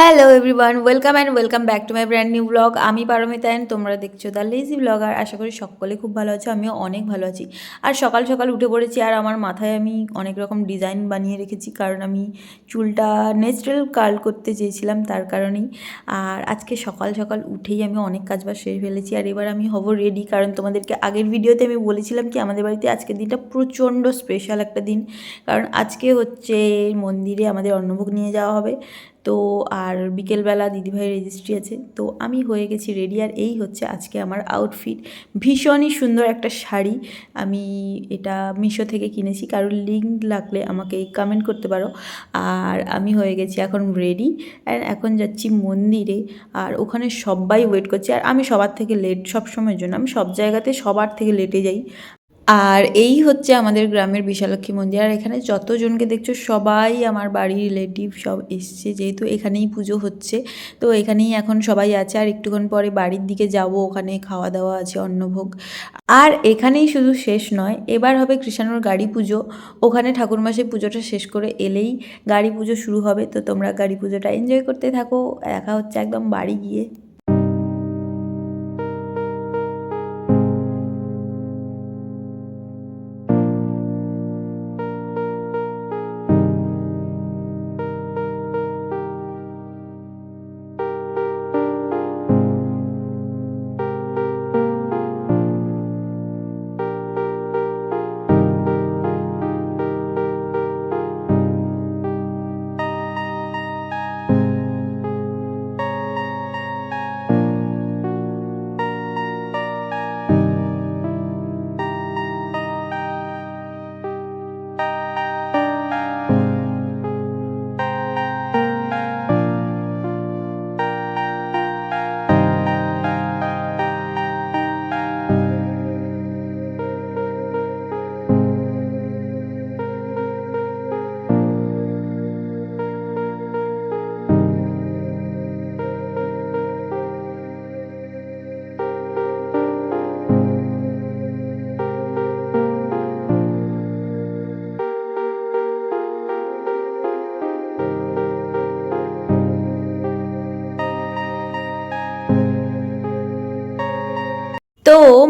Hello everyone welcome and welcome back to my brand new blog আমি Paromita and তোমরা দেখছ the lazy blog আর আশা করি সকলে খুব ভালো আছো, আমিও অনেক ভালো আছি। আর সকাল সকাল উঠে পড়েছি আর আমার মাথায় আমি অনেক রকম ডিজাইন বানিয়ে রেখেছি, কারণ আমি চুলটা ন্যাচারাল কার্ল করতে চেয়েছিলাম তার কারণেই। আর আজকে সকাল সকাল উঠেই আমি অনেক কাজ বাজ সেরে ফেলেছি। আর এবার আমি হব রেডি কারণ তোমাদেরকে আগের ভিডিওতে আমি বলেছিলাম কি, আমাদের বাড়িতে আজকের দিনটা প্রচণ্ড স্পেশাল একটা দিন। কারণ আজকে হচ্ছে মন্দিরে আমাদের অন্নভোগ নিয়ে যাওয়া হবে। তো আর বিকেলবেলা দিদিভাইয়ের রেজিস্ট্রি আছে। তো আমি হয়ে গেছি রেডি আর এই হচ্ছে আজকে আমার আউটফিট ভীষণই সুন্দর একটা শাড়ি। আমি এটা মিশো থেকে কিনেছি। কারোর লিঙ্ক লাগলে আমাকে কমেন্ট করতে পারো। আর আমি হয়ে গেছি এখন রেডি অ্যান্ড এখন যাচ্ছি মন্দিরে। আর ওখানে সবাই ওয়েট করছে। আর আমি সবার থেকে লেট সব সময়ের জন্য। আমি সব জায়গাতে সবার থেকে লেটে যাই। আর এই হচ্ছে আমাদের গ্রামের বিশালক্ষী মন্দির। আর এখানে যতজনকে দেখছ, সবাই আমার বাড়ির রিলেটিভ সব এসছে, যেহেতু এখানেই পুজো হচ্ছে। তো এখানেই এখন সবাই আছে, আর একটুক্ষণ পরে বাড়ির দিকে যাব, ওখানে খাওয়া দাওয়া আছে, অন্নভোগ। আর এখানেই শুধু শেষ নয়, এবার হবে কৃষ্ণানোর গাড়ি পুজো। ওখানে ঠাকুরমাসে পুজোটা শেষ করে এলেই গাড়ি পুজো শুরু হবে। তো তোমরা গাড়ি পুজোটা এনজয় করতে থাকো, দেখা হচ্ছে একদম বাড়ি গিয়ে।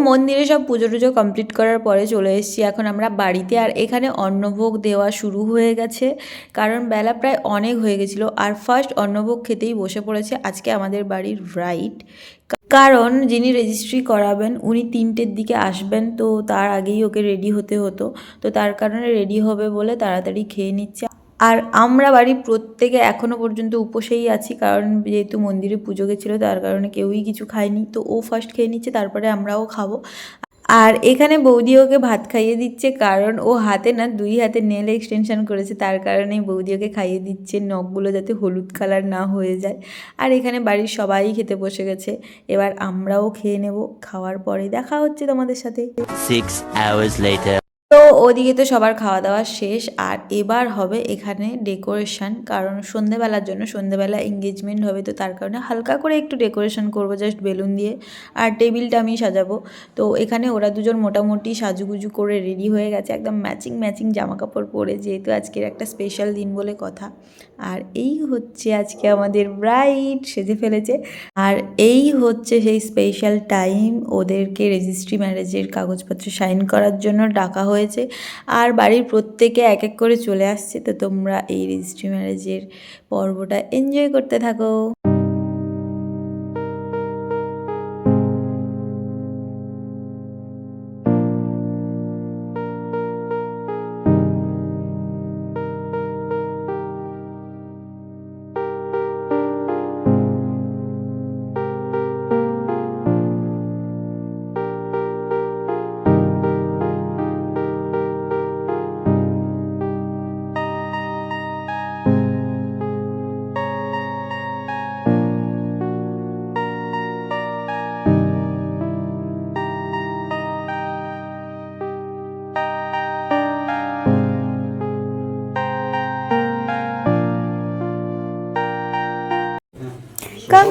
মন্দিরে সব পুজো টুজো কমপ্লিট করার পরে চলে এসেছি। এখন আমরা বাড়িতে। আর এখানে অন্নভোগ দেওয়া শুরু হয়ে গেছে। কারণ বেলা প্রায় অনেক হয়ে গেছিল। আর ফার্স্ট অন্নভোগ খেতেই বসে পড়েছে আজকে আমাদের বাড়ির রাইট কারণ যিনি রেজিস্ট্রি করাবেন, উনি তিনটের দিকে আসবেন। তো তার আগেই ওকে রেডি হতে হতো। তো তার কারণে রেডি হবে বলে তাড়াতাড়ি খেয়ে নিচ্ছে। আর আমরা বাড়ির প্রত্যেকে এখনও পর্যন্ত উপসেই আছি, কারণ যেহেতু মন্দিরে পুজো গেছিল, তার কারণে কেউই কিছু খায়নি। তো ও ফার্স্ট খেয়ে নিচ্ছে, তারপরে আমরাও খাব। আর এখানে বৌদি ওকে ভাত খাইয়ে দিচ্ছে, কারণ ও হাতে না দুই হাতে নেল এক্সটেনশন করেছে, তার কারণেই বৌদি ওকে খাইয়ে দিচ্ছে। নখগুলো যাতে হলুদ কালার না হয়ে যায়। আর এখানে বাড়ির সবাই খেতে বসে গেছে। এবার আমরাও খেয়ে নেব, খাওয়ার পরে দেখা হচ্ছে তোমাদের সাথে। ওদিকে তো সবার খাওয়া দাওয়া শেষ, আর এবার হবে এখানে ডেকোরেশন কারণ সন্ধেবেলার জন্য সন্ধেবেলা এঙ্গেজমেন্ট হবে, তো তার কারণে হালকা করে একটু ডেকোরেশন করব জাস্ট বেলুন দিয়ে, আর টেবিলটা আমি সাজাবো। তো এখানে ওরা দুজন মোটামুটি সাজুগুজু করে রেডি হয়ে গেছে, একদম ম্যাচিং ম্যাচিং জামা কাপড় পরে, যেহেতু আজকের একটা স্পেশাল দিন বলে কথা। আর এই হচ্ছে আজকে আমাদের ব্রাইড সেজে ফেলেছে। আর এই হচ্ছে সেই স্পেশাল টাইম ওদেরকে রেজিস্ট্রি ম্যারেজের কাগজপত্র সাইন করার জন্য ডাকা হয়েছে। আর বাড়ির প্রত্যেকে এক এক করে চলে আসছে। তো তোমরা এই রেজিস্ট্রি ম্যারেজের পর্বটা এনজয় করতে থাকো।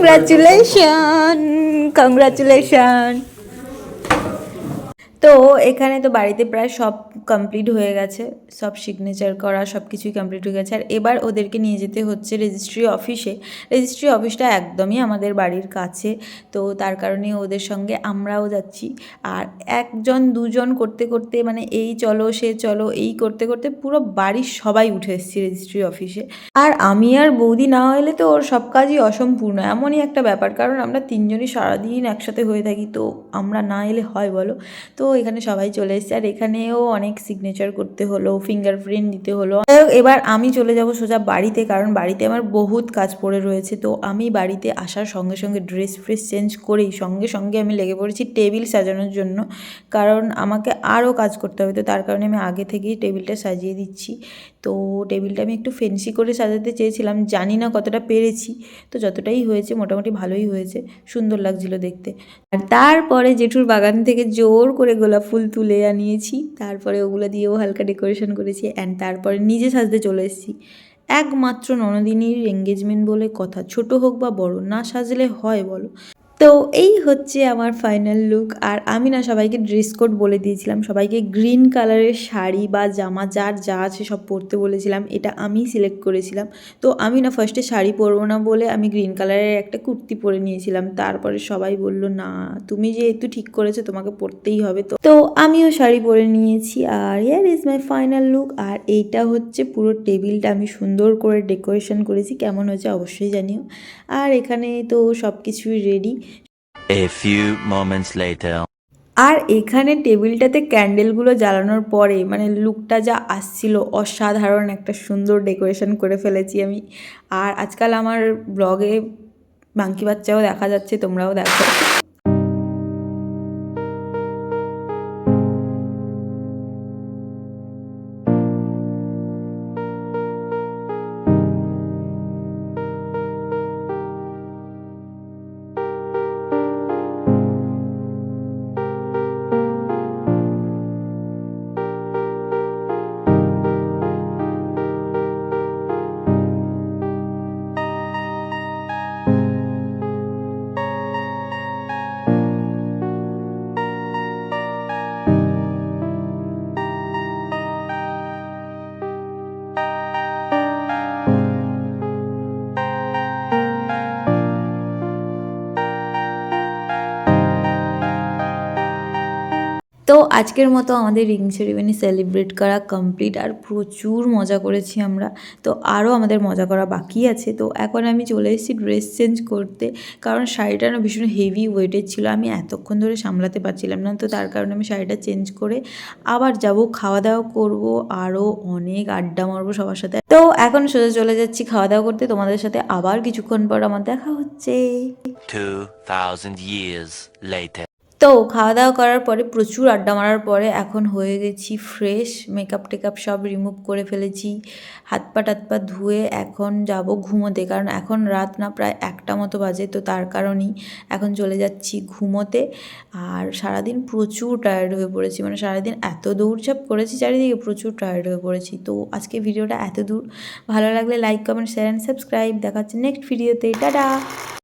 Congratulations! Congratulations! তো এখানে তো বাড়িতে প্রায় সব কমপ্লিট হয়ে গেছে। সব সিগনেচার করা, সব কিছুই কমপ্লিট হয়ে গেছে। আর এবার ওদেরকে নিয়ে যেতে হচ্ছে রেজিস্ট্রি অফিসে রেজিস্ট্রি অফিসটা একদমই আমাদের বাড়ির কাছে। তো তার কারণে ওদের সঙ্গে আমরাও যাচ্ছি। আর একজন, দুজন করতে করতে মানে এই চলো, সে চলো, এই করতে করতে পুরো বাড়ির সবাই উঠে এসেছি রেজিস্ট্রি অফিসে আর আমি আর বৌদি না হলে তো ওর সব কাজই অসম্পূর্ণ। এমনই একটা ব্যাপার। কারণ আমরা তিনজনই সারাদিন একসাথে হয়ে থাকি। তো আমরা না এলে হয় বলো? তো এখানে সবাই চলে এসছে। আর এখানেও অনেক সিগনেচার করতে হলো ফিঙ্গারপ্রিন্ট দিতে হলো। এবার আমি চলে যাব সোজা বাড়িতে, কারণ বাড়িতে আমার বহুত কাজ পড়ে রয়েছে। তো আমি বাড়িতে আসার সঙ্গে সঙ্গে ড্রেস ফ্রেস চেঞ্জ করেই সঙ্গে সঙ্গে আমি লেগে পড়েছি টেবিল সাজানোর জন্য। কারণ আমাকে আরও কাজ করতে হবে, তো তার কারণে আমি আগে থেকেই টেবিলটা সাজিয়ে দিচ্ছি। তো টেবিলটা আমি একটু ফেন্সি করে সাজাতে চেয়েছিলাম, জানি না কতটা পেরেছি। তো যতটাই হয়েছে মোটামুটি ভালোই হয়েছে, সুন্দর লাগছিল দেখতে। আর তারপরে জেঠুর বাগান থেকে জোর করে গোলাপ ফুল তুলে আনিয়েছি, তারপরে ওগুলো দিয়েও হালকা ডেকোরেশন করেছি অ্যান্ড তারপরে নিজে সাজতে চলে এসেছি। একমাত্র ননদিনীর এঙ্গেজমেন্ট বলে কথা, ছোট হোক বা বড়, না সাজলে হয় বলো। তো এই হচ্ছে আমার ফাইনাল লুক আর আমি না সবাইকে ড্রেস কোড বলে দিয়েছিলাম, সবাইকে গ্রিন কালারের শাড়ি বা জামা যার যা আছে সব পরতে বলেছিলাম, এটা আমি সিলেক্ট করেছিলাম। তো আমি না ফার্স্টে শাড়ি পরবো না বলে আমি গ্রিন কালারের একটা কুর্তি পরে নিয়েছিলাম, তারপরে সবাই বলল, না, তুমি যেহেতু ঠিক করেছ, তোমাকে পরতেই হবে তো। তো আমিও শাড়ি পরে নিয়েছি, আর here is my final look আর এইটা হচ্ছে পুরো টেবিলটা আমি সুন্দর করে ডেকোরেশন করেছি, কেমন হয়েছে অবশ্যই জানিও। আর এখানে তো সব কিছুই ready A few moments later. আর এখানে টেবিলটাতে ক্যান্ডেলগুলো জ্বালানোর পরে মানে লুকটা যা আসছিল, অসাধারণ একটা সুন্দর ডেকোরেশন করে ফেলেছি আমি আর আজকাল আমার ব্লগে বাঙ্কি বাচ্চাও দেখা যাচ্ছে, তোমরাও দেখো আজকের মতো আমাদের রিং সেরিমনি সেলিব্রেট করা কমপ্লিট আর প্রচুর মজা করেছি আমরা। তো আরও আমাদের মজা করা বাকি আছে। তো এখন আমি চলে এসেছি ড্রেস চেঞ্জ করতে কারণ শাড়িটা না ভীষণ হেভি ওয়েটের ছিল। আমি এতক্ষণ ধরে সামলাতে পারছিলাম না তো তার কারণে আমি শাড়িটা চেঞ্জ করে আবার যাব খাওয়া দাওয়া করব আরও অনেক আড্ডা মারবো সবার সাথে। তো এখন সোজা চলে যাচ্ছি খাওয়া দাওয়া করতে। তোমাদের সাথে আবার কিছুক্ষণ পর আমার দেখা হচ্ছে। 2,000 years later. তো খাওয়া দাওয়া করার পরে প্রচুর আড্ডা মারার পরে এখন হয়ে গেছি ফ্রেশ মেকআপ টেকআপ সব রিমুভ করে ফেলেছি। হাত পা টাত পা ধুয়ে এখন যাব ঘুমোতে, কারণ এখন রাত না প্রায় একটা মতো বাজে, তো তার কারণেই এখন চলে যাচ্ছি ঘুমোতে। আর সারাদিন প্রচুর টায়ার্ড হয়ে পড়েছি মানে সারাদিন এত দৌড়ঝাঁপ করেছি চারিদিকে, প্রচুর টায়ার্ড হয়ে পড়েছি। তো আজকে ভিডিওটা এত দূর। ভালো লাগলে like comment share and subscribe দেখা হচ্ছে নেক্সট ভিডিওতে টাটা!